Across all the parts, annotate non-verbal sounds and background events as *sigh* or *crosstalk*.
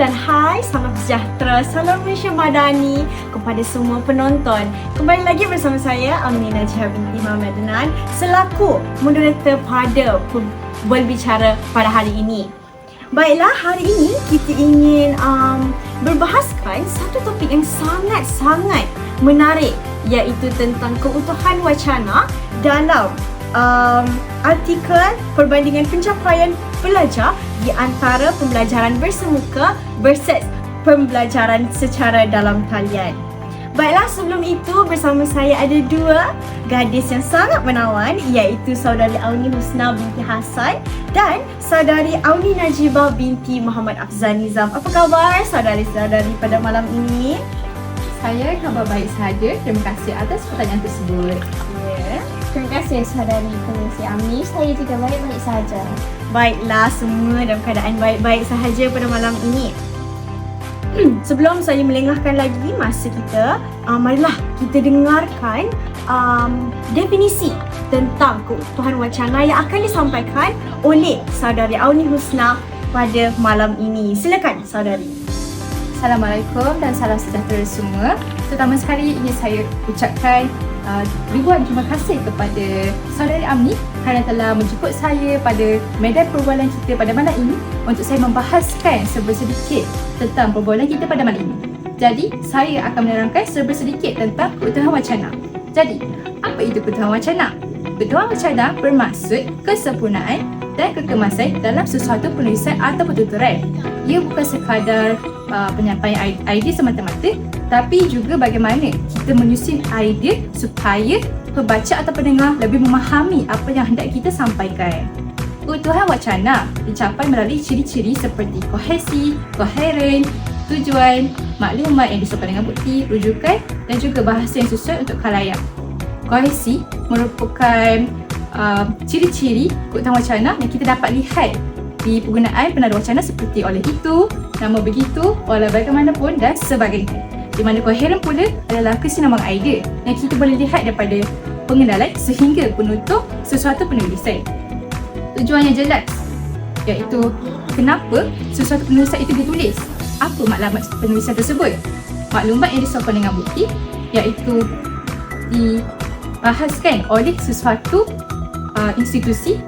Dan hai, salam sejahtera, salam Malaysia Madani kepada semua penonton. Kembali lagi bersama saya Aminah Jihar binti Muhammad Adnan selaku moderator pada berbicara pada hari ini. Baiklah, hari ini kita ingin um, berbahaskan satu topik yang sangat-sangat menarik iaitu tentang keutuhan wacana dalam um, artikel perbandingan pencapaian pelajar di antara pembelajaran bersemuka versus pembelajaran secara dalam talian. Baiklah sebelum itu bersama saya ada dua gadis yang sangat menawan iaitu saudari Auni Husna binti Hasan dan saudari Auni Najibah binti Muhammad Afzan Nizam. Apa khabar saudari-saudari pada malam ini? Saya khabar baik sahaja. Terima kasih atas pertanyaan tersebut. Terima kasih saudari pengurusi Ami. Saya juga baik-baik saja. Baiklah semua dalam keadaan baik-baik sahaja pada malam ini. Sebelum saya melengahkan lagi masa kita, uh, marilah kita dengarkan um, definisi tentang keutuhan wacana yang akan disampaikan oleh saudari Auni Husna pada malam ini. Silakan saudari. Assalamualaikum dan salam sejahtera semua. Pertama sekali ingin saya ucapkan uh, ribuan terima kasih kepada saudari Amni kerana telah menjemput saya pada medan perbualan kita pada malam ini untuk saya membahaskan sedikit tentang perbualan kita pada malam ini. Jadi, saya akan menerangkan sedikit tentang keutuhan wacana. Jadi, apa itu keutuhan wacana? Keutuhan wacana bermaksud kesempurnaan dan kekemasan dalam sesuatu penulisan atau tuturan. Ia bukan sekadar uh, penyampaian idea semata-mata tapi juga bagaimana kita menyusun idea supaya pembaca atau pendengar lebih memahami apa yang hendak kita sampaikan. Keutuhan wacana dicapai melalui ciri-ciri seperti kohesi, koheren, tujuan, maklumat yang disokong dengan bukti, rujukan dan juga bahasa yang sesuai untuk khalayak. Kohesi merupakan uh, ciri-ciri keutuhan wacana yang kita dapat lihat di penggunaan penada wacana seperti oleh itu, nama begitu, walau bagaimanapun dan sebagainya. Di mana koheren pula adalah kesinambungan idea yang kita boleh lihat daripada pengenalan sehingga penutup sesuatu penulisan. Tujuan yang jelas iaitu kenapa sesuatu penulisan itu ditulis. Apa maklumat penulisan tersebut? Maklumat yang disokong dengan bukti iaitu dibahaskan oleh sesuatu uh, institusi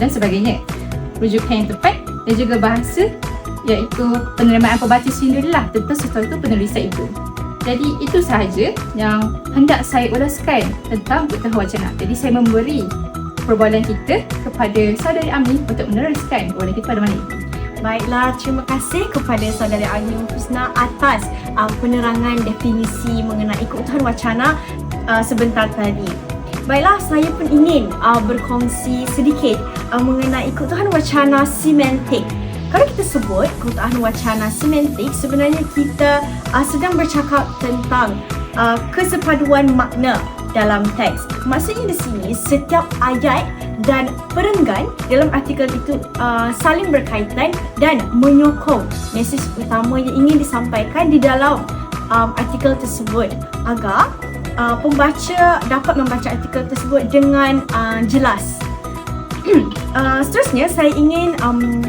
dan sebagainya rujukan yang tepat dan juga bahasa iaitu penerimaan pembaca sendirilah tentang sesuatu penulisan itu. Jadi itu sahaja yang hendak saya ulaskan tentang keutuhan wacana. Jadi saya memberi perbualan kita kepada saudari Amin untuk meneruskan perbualan kita pada malam ini. Baiklah, terima kasih kepada saudari Aini Husna atas uh, penerangan definisi mengenai keutuhan wacana uh, sebentar tadi. Baiklah, saya pun ingin uh, berkongsi sedikit uh, mengenai keutuhan wacana semantik. Kalau kita sebut keutuhan wacana semantik, sebenarnya kita uh, sedang bercakap tentang uh, kesepaduan makna dalam teks. Maksudnya di sini setiap ayat dan perenggan dalam artikel itu uh, saling berkaitan dan menyokong mesej utama yang ingin disampaikan di dalam um, artikel tersebut agar uh, pembaca dapat membaca artikel tersebut dengan uh, jelas. *clears throat* uh, seterusnya saya ingin um,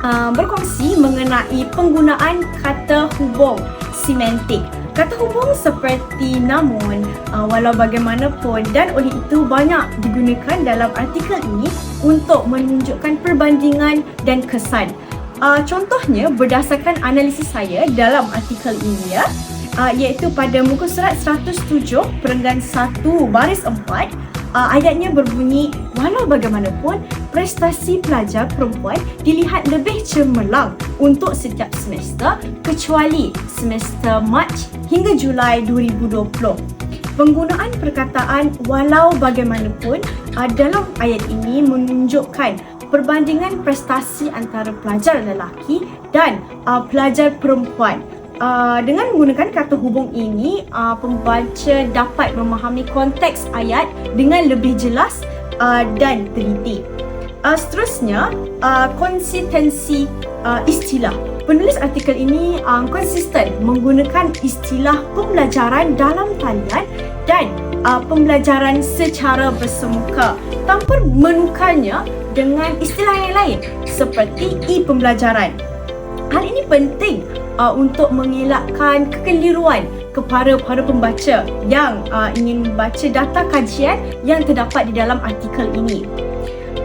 uh, berkongsi mengenai penggunaan kata hubung semantik. Kata hubung seperti namun, uh, walau bagaimanapun dan oleh itu banyak digunakan dalam artikel ini untuk menunjukkan perbandingan dan kesan. Uh, contohnya berdasarkan analisis saya dalam artikel ini ya, uh, iaitu pada muka surat 107 perenggan 1 baris 4 uh, ayatnya berbunyi walau bagaimanapun prestasi pelajar perempuan dilihat lebih cemerlang untuk setiap semester kecuali semester Mac hingga Julai 2020. Penggunaan perkataan walau bagaimanapun uh, dalam ayat ini menunjukkan perbandingan prestasi antara pelajar lelaki dan pelajar perempuan Uh, dengan menggunakan kata hubung ini, uh, pembaca dapat memahami konteks ayat dengan lebih jelas uh, dan teliti. Uh, seterusnya, uh, konsistensi uh, istilah. Penulis artikel ini uh, konsisten menggunakan istilah pembelajaran dalam talian dan uh, pembelajaran secara bersemuka tanpa menukarnya dengan istilah yang lain seperti e-pembelajaran Hal ini penting uh, untuk mengelakkan kekeliruan kepada para pembaca yang uh, ingin membaca data kajian yang terdapat di dalam artikel ini.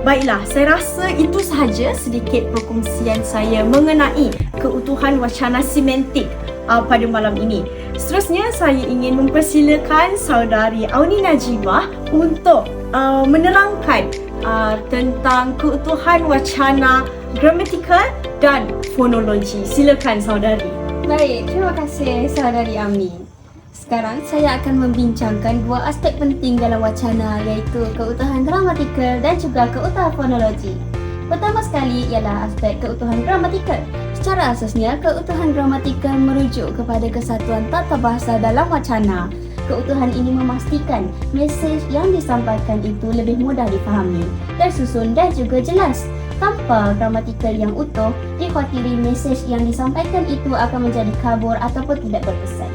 Baiklah, saya rasa itu sahaja sedikit perkongsian saya mengenai keutuhan wacana simentik uh, pada malam ini. Seterusnya, saya ingin mempersilakan saudari Auni Najibah untuk uh, menerangkan uh, tentang keutuhan wacana gramatikal dan fonologi. Silakan saudari. Baik, terima kasih saudari Amni. Sekarang saya akan membincangkan dua aspek penting dalam wacana iaitu keutuhan gramatikal dan juga keutuhan fonologi. Pertama sekali ialah aspek keutuhan gramatikal. Secara asasnya, keutuhan gramatikal merujuk kepada kesatuan tata bahasa dalam wacana. Keutuhan ini memastikan mesej yang disampaikan itu lebih mudah difahami, tersusun dan juga jelas. Tanpa gramatikal yang utuh, dikhawatiri mesej yang disampaikan itu akan menjadi kabur ataupun tidak berkesan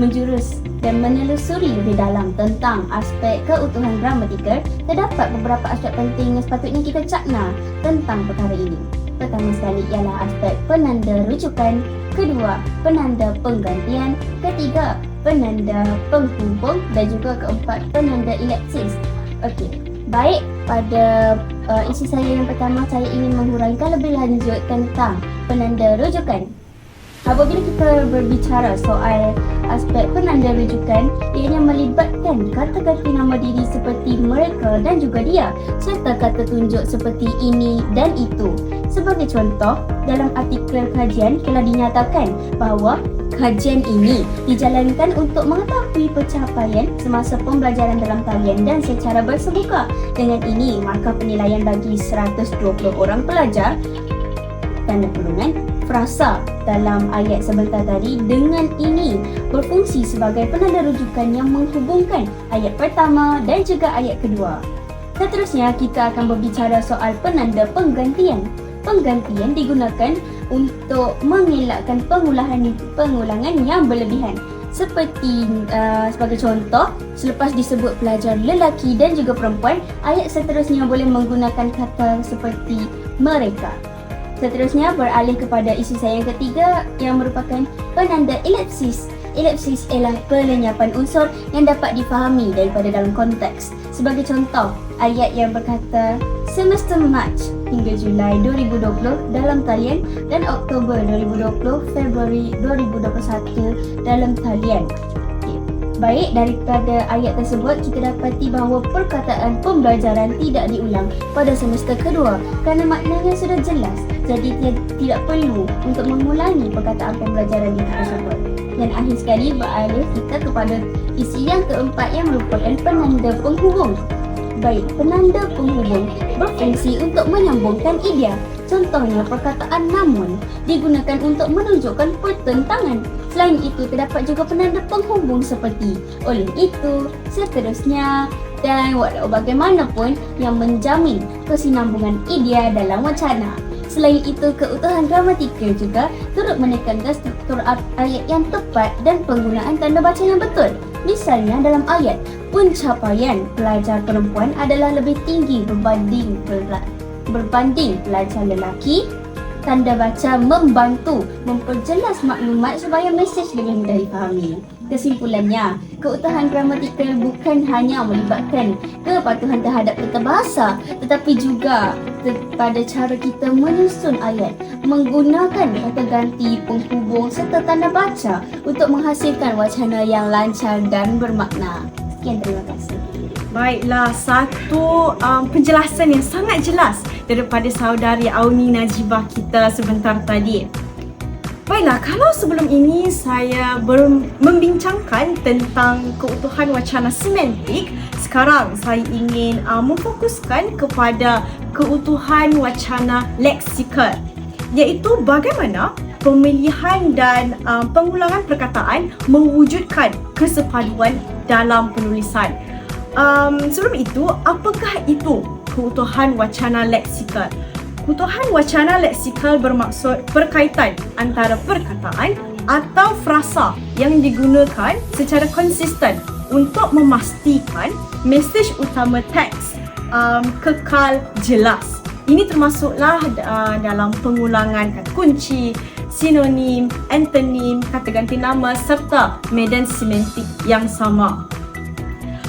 menjurus dan menelusuri lebih dalam tentang aspek keutuhan gramatikal, terdapat beberapa aspek penting yang sepatutnya kita cakna tentang perkara ini. Pertama sekali ialah aspek penanda rujukan, kedua, penanda penggantian, ketiga, penanda penghubung dan juga keempat, penanda elipsis. Okey, baik pada uh, isi saya yang pertama saya ingin menguraikan lebih lanjut tentang penanda rujukan. Apabila kita berbicara soal aspek penanda rujukan, ianya melibatkan kata ganti nama diri seperti mereka dan juga dia serta kata tunjuk seperti ini dan itu. Sebagai contoh, dalam artikel kajian telah dinyatakan bahawa kajian ini dijalankan untuk mengetahui pencapaian semasa pembelajaran dalam talian dan secara bersemuka. Dengan ini, markah penilaian bagi 120 orang pelajar tanda kurungan frasa dalam ayat sebentar tadi dengan ini berfungsi sebagai penanda rujukan yang menghubungkan ayat pertama dan juga ayat kedua. Seterusnya kita akan berbicara soal penanda penggantian. Penggantian digunakan untuk mengelakkan pengulahan pengulangan yang berlebihan. Seperti uh, sebagai contoh, selepas disebut pelajar lelaki dan juga perempuan, ayat seterusnya boleh menggunakan kata seperti mereka. Seterusnya beralih kepada isi saya yang ketiga yang merupakan penanda elipsis. Elipsis ialah pelenyapan unsur yang dapat difahami daripada dalam konteks. Sebagai contoh, ayat yang berkata semester Mac hingga Julai 2020 dalam talian dan Oktober 2020 Februari 2021 dalam talian. Baik, daripada ayat tersebut kita dapati bahawa perkataan pembelajaran tidak diulang pada semester kedua kerana maknanya sudah jelas. Jadi tidak perlu untuk mengulangi perkataan pembelajaran itu tersebut. Dan akhir sekali beralih kita kepada isi yang keempat yang merupakan penanda penghubung. Baik, penanda penghubung berfungsi untuk menyambungkan idea. Contohnya perkataan namun digunakan untuk menunjukkan pertentangan Selain itu, terdapat juga penanda penghubung seperti oleh itu, seterusnya dan walau bagaimanapun yang menjamin kesinambungan idea dalam wacana. Selain itu, keutuhan gramatikal juga turut menekankan struktur ayat yang tepat dan penggunaan tanda baca yang betul. Misalnya dalam ayat, pencapaian pelajar perempuan adalah lebih tinggi berbanding berbanding pelajar lelaki tanda baca membantu memperjelas maklumat supaya mesej lebih mudah difahami. Kesimpulannya, keutuhan gramatikal bukan hanya melibatkan kepatuhan terhadap tata bahasa tetapi juga pada cara kita menyusun ayat menggunakan kata ganti, penghubung serta tanda baca untuk menghasilkan wacana yang lancar dan bermakna. Sekian terima kasih. Baiklah, satu um, penjelasan yang sangat jelas daripada saudari Auni Najibah kita sebentar tadi. Baiklah, kalau sebelum ini saya ber- membincangkan tentang keutuhan wacana semantik, sekarang saya ingin uh, memfokuskan kepada keutuhan wacana leksikal iaitu bagaimana pemilihan dan uh, pengulangan perkataan mewujudkan kesepaduan dalam penulisan um, sebelum itu, apakah itu keutuhan wacana leksikal? Keutuhan wacana leksikal bermaksud perkaitan antara perkataan atau frasa yang digunakan secara konsisten untuk memastikan mesej utama teks um, kekal jelas. Ini termasuklah uh, dalam pengulangan kata kunci, sinonim, antonim, kata ganti nama serta medan semantik yang sama.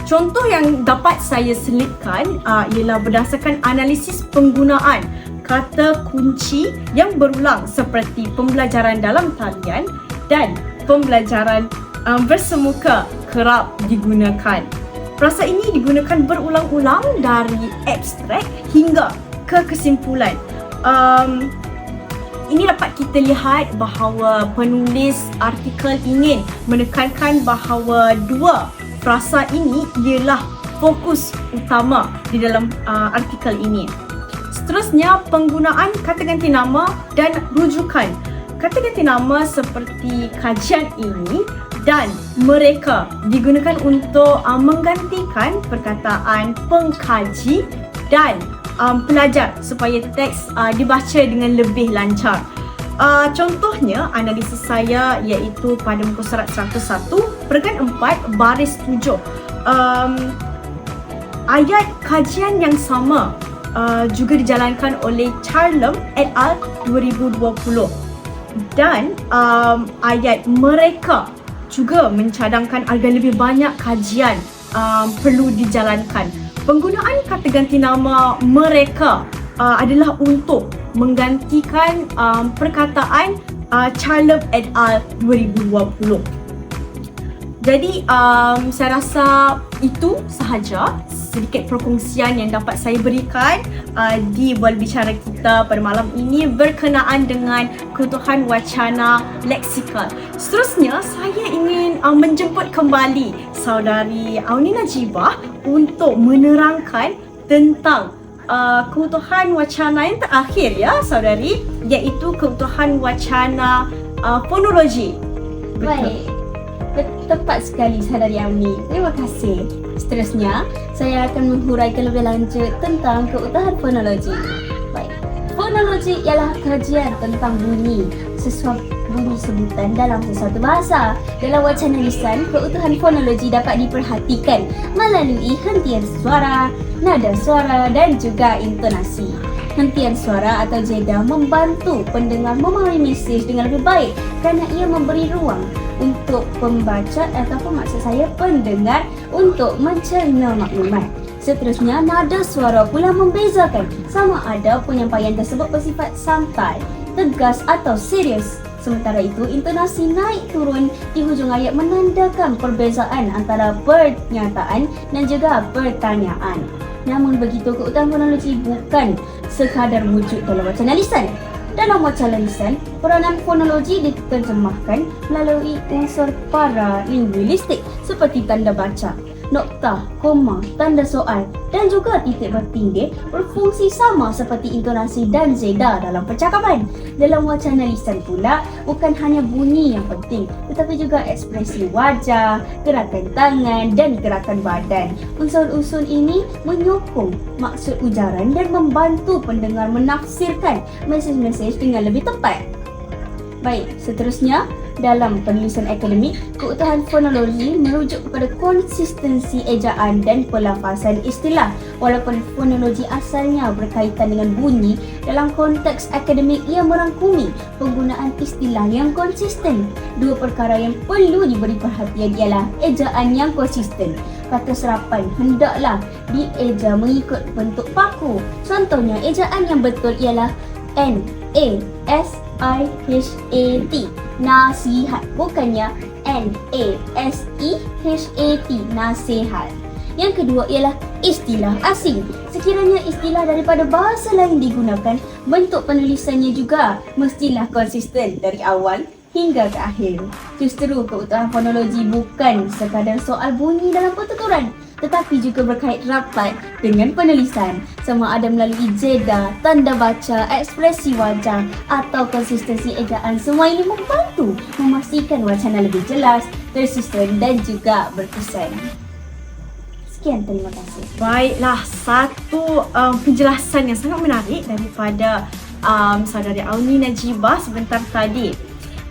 Contoh yang dapat saya selitkan uh, ialah berdasarkan analisis penggunaan kata kunci yang berulang seperti pembelajaran dalam talian dan pembelajaran um, bersemuka kerap digunakan. Frasa ini digunakan berulang-ulang dari abstrak hingga ke kesimpulan. Um, ini dapat kita lihat bahawa penulis artikel ingin menekankan bahawa dua frasa ini ialah fokus utama di dalam uh, artikel ini. Seterusnya, penggunaan kata ganti nama dan rujukan. Kata ganti nama seperti kajian ini dan mereka digunakan untuk uh, menggantikan perkataan pengkaji dan um, pelajar supaya teks uh, dibaca dengan lebih lancar. Uh, contohnya analisis saya iaitu pada muka surat 101 pergan 4 baris 7. Um, ayat kajian yang sama uh, juga dijalankan oleh Charlem et al 2020 dan um, ayat mereka juga mencadangkan agar lebih banyak kajian um, perlu dijalankan. Penggunaan kata ganti nama mereka uh, adalah untuk menggantikan um, perkataan uh, Charlem et al 2020. Jadi um, saya rasa itu sahaja sedikit perkongsian yang dapat saya berikan uh, di Bola Bicara kita pada malam ini berkenaan dengan kebutuhan wacana leksikal. Seterusnya, saya ingin uh, menjemput kembali saudari Auni Najibah untuk menerangkan tentang uh, kebutuhan wacana yang terakhir ya saudari iaitu kebutuhan wacana uh, fonologi. Baik. Bet- Tepat sekali saudari Amni. Terima kasih. Seterusnya, saya akan menghuraikan lebih lanjut tentang keutuhan fonologi. Baik. Fonologi ialah kajian tentang bunyi sesuatu bunyi sebutan dalam sesuatu bahasa. Dalam wacana lisan, keutuhan fonologi dapat diperhatikan melalui hentian suara, nada suara dan juga intonasi. Hentian suara atau jeda membantu pendengar memahami mesej dengan lebih baik kerana ia memberi ruang untuk pembaca ataupun maksud saya pendengar untuk mencerna maklumat. Seterusnya, nada suara pula membezakan sama ada penyampaian tersebut bersifat santai, tegas atau serius. Sementara itu, intonasi naik turun di hujung ayat menandakan perbezaan antara pernyataan dan juga pertanyaan. Namun begitu, keutamaan fonologi bukan sekadar wujud dalam wacana lisan. Dalam wacana lisan, peranan fonologi diterjemahkan melalui unsur para linguistik seperti tanda baca, nokta, koma, tanda soal dan juga titik bertindih berfungsi sama seperti intonasi dan zeda dalam percakapan. Dalam wacana lisan pula, bukan hanya bunyi yang penting tetapi juga ekspresi wajah, gerakan tangan dan gerakan badan. Unsur-unsur ini menyokong maksud ujaran dan membantu pendengar menafsirkan mesej-mesej dengan lebih tepat. Baik, seterusnya dalam penulisan akademik, keutuhan fonologi merujuk kepada konsistensi ejaan dan pelafazan istilah. Walaupun fonologi asalnya berkaitan dengan bunyi, dalam konteks akademik ia merangkumi penggunaan istilah yang konsisten. Dua perkara yang perlu diberi perhatian ialah ejaan yang konsisten. Kata serapan hendaklah dieja mengikut bentuk paku. Contohnya, ejaan yang betul ialah N A S I H A T nasihat bukannya N A S E H A T nasihat. Yang kedua ialah istilah asing. Sekiranya istilah daripada bahasa lain digunakan, bentuk penulisannya juga mestilah konsisten dari awal hingga ke akhir. Justru keutuhan fonologi bukan sekadar soal bunyi dalam pertuturan, tetapi juga berkait rapat dengan penulisan sama ada melalui jeda, tanda baca, ekspresi wajah atau konsistensi ejaan semua ini membantu memastikan wacana lebih jelas, tersisten dan juga berkesan. Sekian, terima kasih. Baiklah, satu um, penjelasan yang sangat menarik daripada um, saudari Auni Najibah sebentar tadi.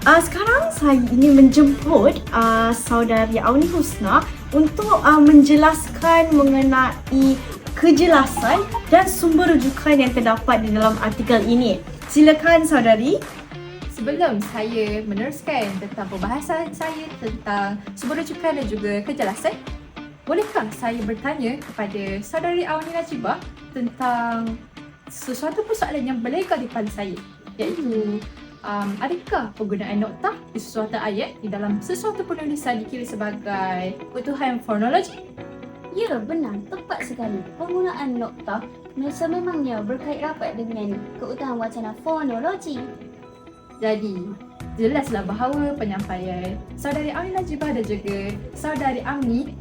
Uh, sekarang saya ingin menjemput uh, saudari Auni Husna untuk uh, menjelaskan mengenai kejelasan dan sumber rujukan yang terdapat di dalam artikel ini. Silakan saudari. Sebelum saya meneruskan tentang perbahasan saya tentang sumber rujukan dan juga kejelasan, bolehkah saya bertanya kepada saudari Awani Najibah tentang sesuatu persoalan yang berlegar di kepala saya iaitu um, adakah penggunaan noktah di sesuatu ayat di dalam sesuatu penulisan dikira sebagai kebutuhan fonologi? Ya, benar. Tepat sekali. Penggunaan noktah sememangnya berkait rapat dengan keutuhan wacana fonologi. Jadi, jelaslah bahawa penyampaian saudari Amni Najibah dan juga saudari Amni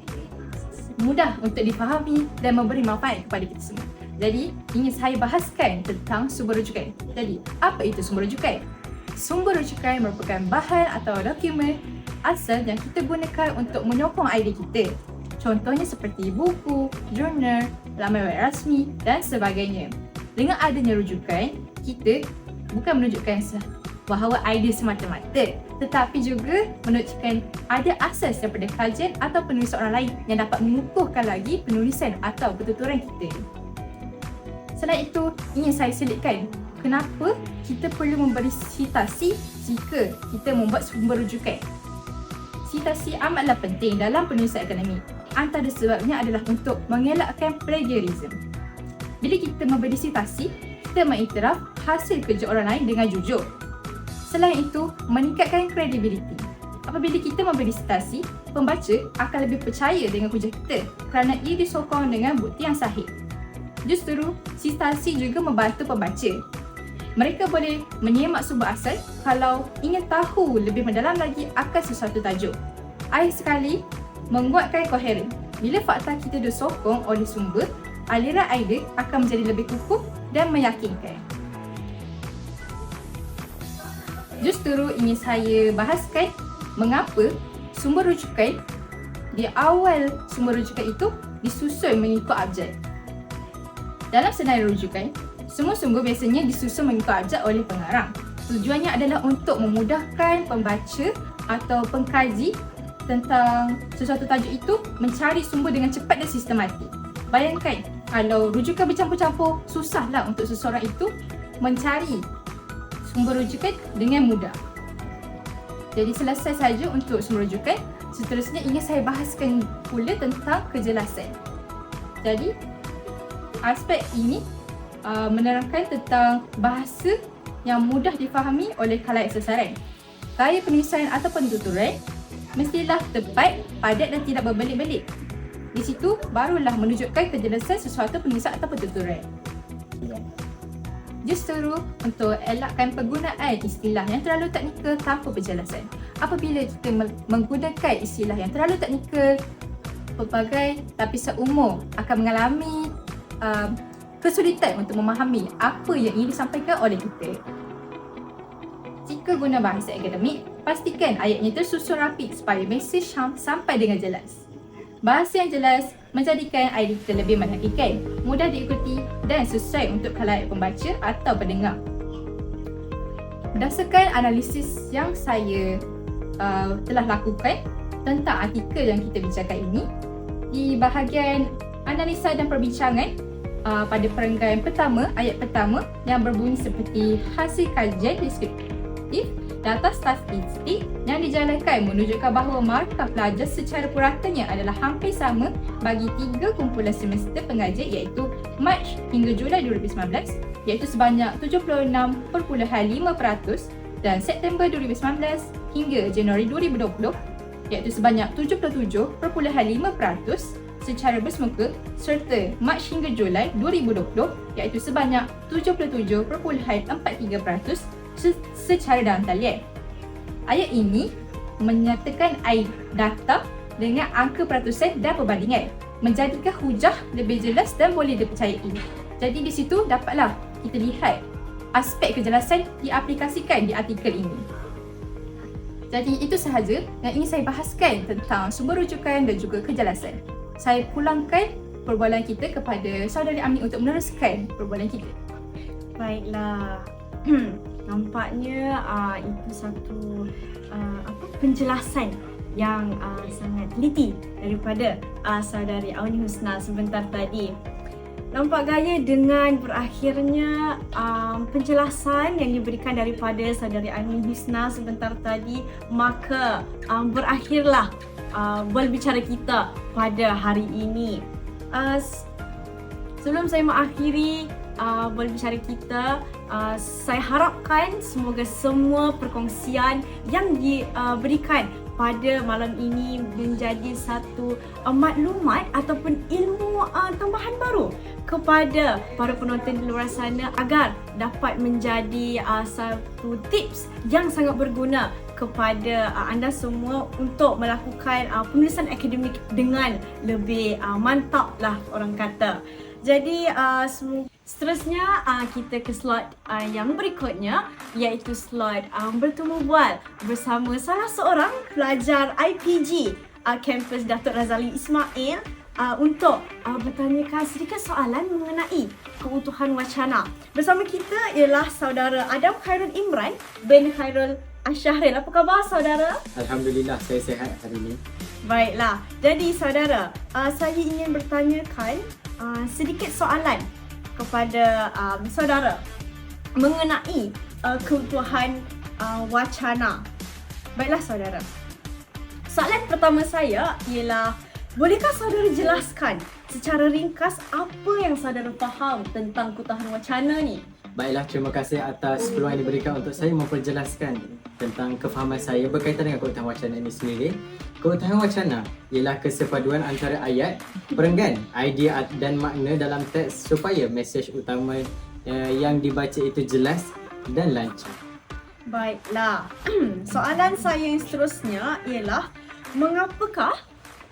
mudah untuk difahami dan memberi manfaat kepada kita semua. Jadi, ingin saya bahaskan tentang sumber rujukan. Jadi, apa itu sumber rujukan? Sumber rujukan merupakan bahan atau dokumen asal yang kita gunakan untuk menyokong idea kita. Contohnya seperti buku, jurnal, laman web rasmi dan sebagainya. Dengan adanya rujukan, kita bukan menunjukkan bahawa idea semata-mata tetapi juga menunjukkan ada asas daripada kajian atau penulis orang lain yang dapat mengukuhkan lagi penulisan atau pertuturan kita. Selain itu, ingin saya selitkan kenapa kita perlu memberi citasi jika kita membuat sumber rujukan. Citasi amatlah penting dalam penulisan akademik. Antara sebabnya adalah untuk mengelakkan plagiarism. Bila kita memberi citasi, kita mengiktiraf hasil kerja orang lain dengan jujur. Selain itu, meningkatkan kredibiliti. Apabila kita memberi citasi, pembaca akan lebih percaya dengan hujah kita kerana ia disokong dengan bukti yang sahih. Justru, citasi juga membantu pembaca. Mereka boleh menyemak sumber asal kalau ingin tahu lebih mendalam lagi akan sesuatu tajuk. Akhir sekali, menguatkan koheren. Bila fakta kita disokong oleh sumber, aliran idea akan menjadi lebih kukuh dan meyakinkan. Justru ingin saya bahaskan mengapa sumber rujukan di awal sumber rujukan itu disusun mengikut abjad. Dalam senarai rujukan, semua sumber biasanya disusun mengikut abjad oleh pengarang. Tujuannya adalah untuk memudahkan pembaca atau pengkaji tentang sesuatu tajuk itu mencari sumber dengan cepat dan sistematik. Bayangkan, kalau rujukan bercampur-campur, susahlah untuk seseorang itu mencari sumber rujukan dengan mudah. Jadi selesai saja untuk sumber rujukan. Seterusnya ingin saya bahaskan pula tentang kejelasan. Jadi aspek ini uh, menerangkan tentang bahasa yang mudah difahami oleh khalayak sasaran. Gaya penulisan atau pentuturan mestilah tepat, padat dan tidak berbelit-belit. Di situ barulah menunjukkan kejelasan sesuatu penulisan atau pentuturan. Justru untuk elakkan penggunaan istilah yang terlalu teknikal tanpa penjelasan. Apabila kita menggunakan istilah yang terlalu teknikal, pelbagai lapisan umum akan mengalami uh, kesulitan untuk memahami apa yang ingin disampaikan oleh kita. Jika guna bahasa akademik, pastikan ayatnya tersusun rapi supaya mesej sampai dengan jelas. Bahasa yang jelas menjadikan idea kita lebih menafikan, mudah diikuti dan sesuai untuk khalayak pembaca atau pendengar. Berdasarkan analisis yang saya uh, telah lakukan tentang artikel yang kita bincangkan ini, di bahagian analisa dan perbincangan uh, pada perenggan pertama, ayat pertama yang berbunyi seperti hasil kajian deskriptif data statistik yang dijalankan menunjukkan bahawa markah pelajar secara puratanya adalah hampir sama bagi tiga kumpulan semester pengajian iaitu Mac hingga Julai 2019 iaitu sebanyak 76.5% dan September 2019 hingga Januari 2020 iaitu sebanyak 77.5% secara bersemuka serta Mac hingga Julai 2020 iaitu sebanyak 77.43% secara dalam talian. Ayat ini menyatakan air data dengan angka peratusan dan perbandingan menjadikan hujah lebih jelas dan boleh dipercayai. Jadi di situ dapatlah kita lihat aspek kejelasan diaplikasikan di artikel ini. Jadi itu sahaja yang ingin saya bahaskan tentang sumber rujukan dan juga kejelasan. Saya pulangkan perbualan kita kepada saudari Amni untuk meneruskan perbualan kita. Baiklah. *clears throat* nampaknya uh, itu satu uh, apa penjelasan yang uh, sangat teliti daripada uh, saudari Auni Husna sebentar tadi. Nampak gaya dengan berakhirnya um, penjelasan yang diberikan daripada saudari Amin Husna sebentar tadi maka um, berakhirlah uh, berbicara kita pada hari ini. Uh, sebelum saya mengakhiri uh, berbicara kita, uh, saya harapkan semoga semua perkongsian yang diberikan pada malam ini menjadi satu uh, maklumat ataupun ilmu uh, tambahan baru kepada para penonton di luar sana agar dapat menjadi uh, satu tips yang sangat berguna kepada uh, anda semua untuk melakukan uh, penulisan akademik dengan lebih uh, mantap lah orang kata. Jadi uh, semu- seterusnya uh, kita ke slot uh, yang berikutnya iaitu slot um, bertemu bual bersama salah seorang pelajar IPG uh, kampus Datuk Razali Ismail uh, untuk uh, bertanyakan sedikit soalan mengenai keutuhan wacana. Bersama kita ialah saudara Adam Khairul Imran bin Khairul Asyahril. Apa khabar saudara? Alhamdulillah saya sihat hari ini. Baiklah, jadi saudara, uh, saya ingin bertanyakan uh, sedikit soalan kepada um, saudara mengenai uh, keutuhan uh, wacana. Baiklah saudara. Soalan pertama saya ialah bolehkah saudara jelaskan secara ringkas apa yang saudara faham tentang keutuhan wacana ni? Baiklah, terima kasih atas peluang yang diberikan untuk saya memperjelaskan tentang kefahaman saya berkaitan dengan keutuhan wacana ini sendiri. Keutuhan wacana ialah kesepaduan antara ayat, perenggan, idea dan makna dalam teks supaya mesej utama uh, yang dibaca itu jelas dan lancar. Baiklah. *clears throat* Soalan saya yang seterusnya ialah mengapakah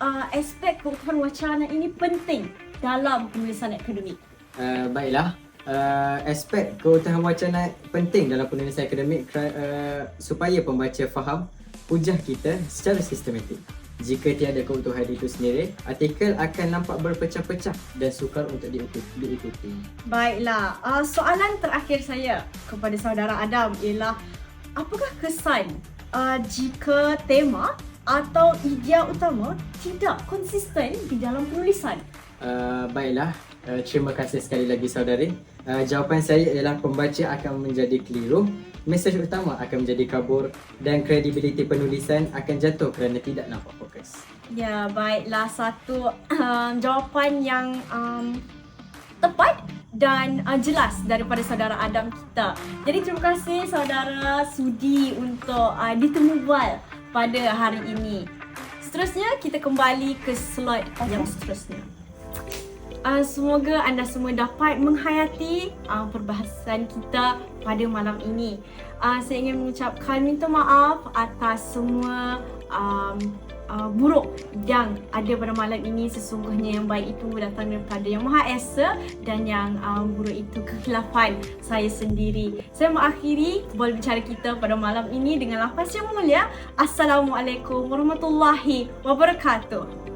uh, aspek keutuhan wacana ini penting dalam penulisan akademik? Uh, baiklah, uh, aspek keutuhan wacana penting dalam penulisan akademik uh, supaya pembaca faham hujah kita secara sistematik. Jika tiada keutuhan itu sendiri, artikel akan nampak berpecah-pecah dan sukar untuk diikuti. diikuti. Baiklah. Uh, soalan terakhir saya kepada saudara Adam ialah apakah kesan uh, jika tema atau idea utama tidak konsisten di dalam penulisan? Uh, baiklah, uh, terima kasih sekali lagi saudari. Uh, jawapan saya ialah pembaca akan menjadi keliru, mesej utama akan menjadi kabur dan kredibiliti penulisan akan jatuh kerana tidak nampak fokus. Ya, baiklah satu um, jawapan yang um, tepat dan uh, jelas daripada saudara Adam kita. Jadi terima kasih saudara sudi untuk uh, ditemu bual pada hari ini. Seterusnya kita kembali ke slot yang seterusnya. Uh, semoga anda semua dapat menghayati uh, perbahasan kita pada malam ini. Uh, saya ingin mengucapkan minta maaf atas semua um, uh, buruk yang ada pada malam ini. Sesungguhnya yang baik itu datang daripada Yang Maha Esa dan yang um, buruk itu kehilafan saya sendiri. Saya mengakhiri bola bicara kita pada malam ini dengan lafaz yang mulia. Assalamualaikum warahmatullahi wabarakatuh.